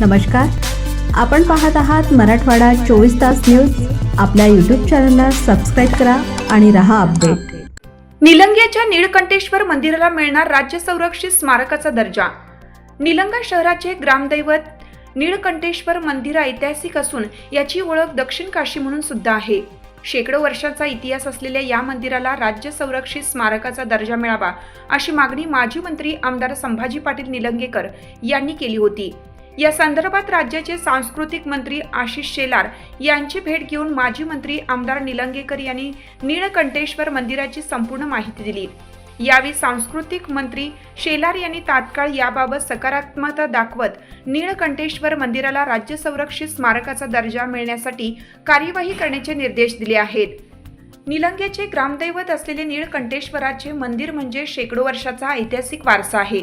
नमस्कार. आपण पाहत आहात मराठवाडा चोवीस तास न्यूज. आपल्या यूट्यूब चॅनलला सबस्क्राईब करा आणि रहा अपडेट निलंग्याच्या निळकंठेश्वर मंदिराला मिळणार राज्य संरक्षित स्मारकाचा दर्जा. निलंगा शहराचे ग्रामदैवत निळकंठेश्वर मंदिर ऐतिहासिक असून याची ओळख दक्षिण काशी म्हणून सुद्धा आहे. शेकडो वर्षांचा इतिहास असलेल्या या मंदिराला राज्य संरक्षित स्मारकाचा दर्जा मिळावा अशी मागणी माजी मंत्री आमदार संभाजी पाटील निलंगेकर यांनी केली होती. या संदर्भात राज्याचे सांस्कृतिक मंत्री आशिष शेलार यांची भेट घेऊन माजी मंत्री आमदार निलंगेकर यांनी नीळकंठेश्वर मंदिराची संपूर्ण माहिती दिली. यावेळी सांस्कृतिक मंत्री शेलार यांनी तात्काळ याबाबत सकारात्मकता दाखवत नीळकंठेश्वर मंदिराला राज्य संरक्षित स्मारकाचा दर्जा मिळण्यासाठी कार्यवाही करण्याचे निर्देश दिले आहेत. निलंग्याचे ग्रामदैवत असलेले निळकंठेश्वराचे मंदिर म्हणजे शेकडो वर्षाचा ऐतिहासिक वारसा आहे.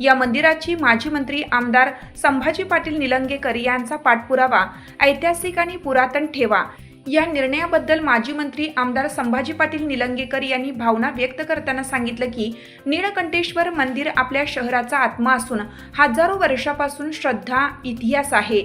या मंदिराची माजी मंत्री आमदार संभाजी पाटील निलंगेकर यांचा पाठपुरावा ऐतिहासिक आणि पुरातन ठेवा. या निर्णयाबद्दल माजी मंत्री आमदार संभाजी पाटील निलंगेकर यांनी भावना व्यक्त करताना सांगितलं की निळकंठेश्वर मंदिर आपल्या शहराचा आत्मा असून हजारो वर्षापासून श्रद्धा इतिहास आहे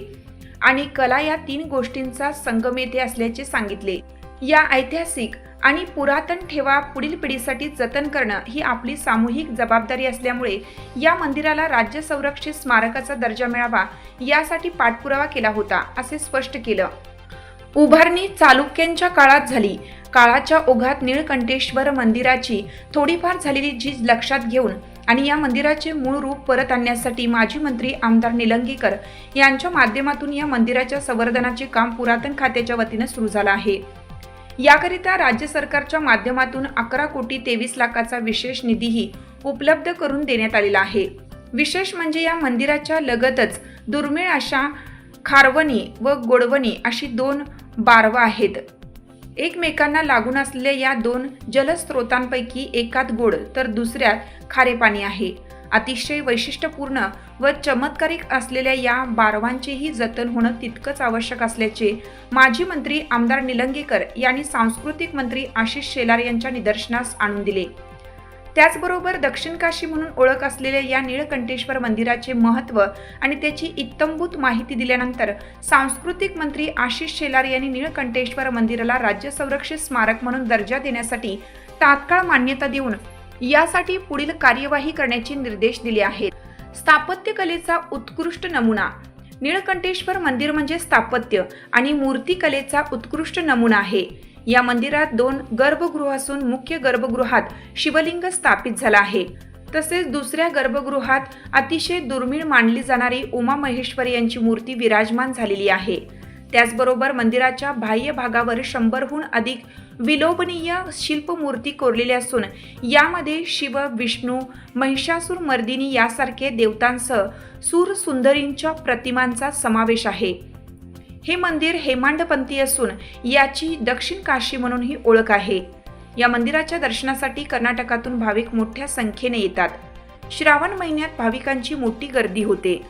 आणि कला या तीन गोष्टींचा संगम येथे असल्याचे सांगितले. या ऐतिहासिक आणि पुरातन ठेवा पुढील पिढीसाठी जतन करणं ही आपली सामूहिक जबाबदारी असल्यामुळे या मंदिराला राज्य संरक्षित स्मारकाचा दर्जा मिळावा यासाठी पाठपुरावा केला होता असे स्पष्ट केलं. उभारणी चालुक्यांच्या काळात झाली. काळाच्या ओघात निळकंठेश्वर मंदिराची थोडीफार झालेली झीज लक्षात घेऊन आणि या मंदिराचे मूळ रूप परत आणण्यासाठी माजी मंत्री आमदार निलंगेकर यांच्या माध्यमातून या मंदिराच्या संवर्धनाचे काम पुरातन खात्याच्या वतीनं सुरू झालं आहे. याकरिता राज्य सरकारच्या माध्यमातून अकरा कोटी तेवीस लाखाचा विशेष निधीही उपलब्ध करून देण्यात आलेला आहे. विशेष म्हणजे या मंदिराच्या लगतच दुर्मिळ अशा खारवणी व गोडवणी अशी दोन बारवा आहेत. एकमेकांना लागून असलेल्या या दोन जलस्रोतांपैकी एकात गोड तर दुसऱ्यात खारे पाणी आहे. अतिशय वैशिष्ट्यपूर्ण व चमत्कारिक असलेल्या या बारवांचेही जतन होणं तितकंच आवश्यक असल्याचे माजी मंत्री आमदार निलंगेकर यांनी सांस्कृतिक मंत्री आशिष शेलार यांच्या निदर्शनास आणून दिले. त्याचबरोबर दक्षिण काशी म्हणून ओळख असलेल्या या निळकंठेश्वर मंदिराचे महत्त्व आणि त्याची इत्तंभूत माहिती दिल्यानंतर सांस्कृतिक मंत्री आशिष शेलार यांनी निळकंठेश्वर मंदिराला राज्य संरक्षित स्मारक म्हणून दर्जा देण्यासाठी तात्काळ मान्यता देऊन यासाठी पुढील कार्यवाही करण्याचे निर्देश दिले आहेत. स्थापत्यकलेचा उत्कृष्ट नमुना. निळकंठेश्वर मंदिर म्हणजे स्थापत्य आणि मूर्तिकलेचा उत्कृष्ट नमुना आहे. या मंदिरात दोन गर्भगृह असून मुख्य गर्भगृहात शिवलिंग स्थापित झाला आहे. तसेच दुसऱ्या गर्भगृहात अतिशय दुर्मिळ मानली जाणारी उमा महेश्वरी यांची मूर्ती विराजमान झालेली आहे. त्याचबरोबर मंदिराच्या बाह्य भागावर शंभरहून अधिक विलोभनीय शिल्पमूर्ती कोरलेल्या असून यामध्ये शिव विष्णू महिषासूर मर्दिनी यासारखे देवतांसह सूरसुंदरींच्या प्रतिमांचा समावेश आहे. हे मंदिर हेमांडपंथी असून याची दक्षिण काशी म्हणूनही ओळख आहे. या मंदिराच्या दर्शनासाठी कर्नाटकातून भाविक मोठ्या संख्येने येतात. श्रावण महिन्यात भाविकांची मोठी गर्दी होते.